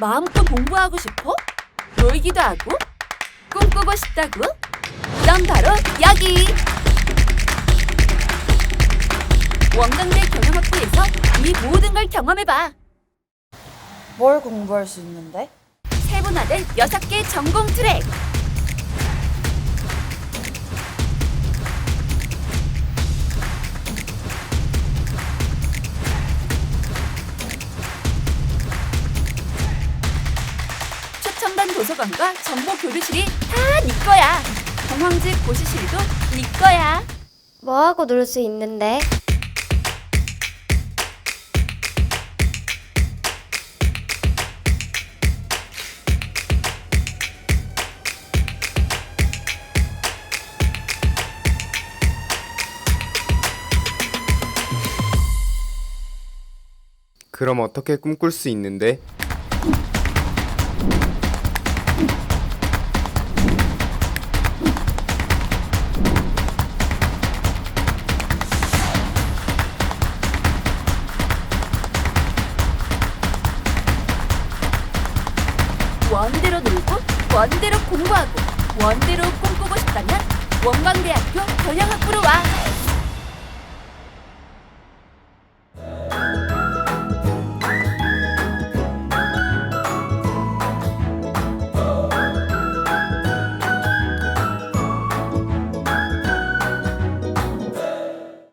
마음껏 공부하고 싶어? 놀기도 하고? 꿈꾸고 싶다고? 그럼 바로 여기! 원광대 경영학부에서 이 모든 걸 경험해봐. 뭘 공부할 수 있는데? 세분화된 6개 전공 트랙. 도서관과 정보 교류실이 다 네 거야. 공황직 고시실도 네 거야. 뭐하고 놀 수 있는데? 그럼 어떻게 꿈꿀 수 있는데? 원대로 놀고 원대로 공부하고 원대로 꿈꾸고 싶다면 원광대학교 경영학부로 와.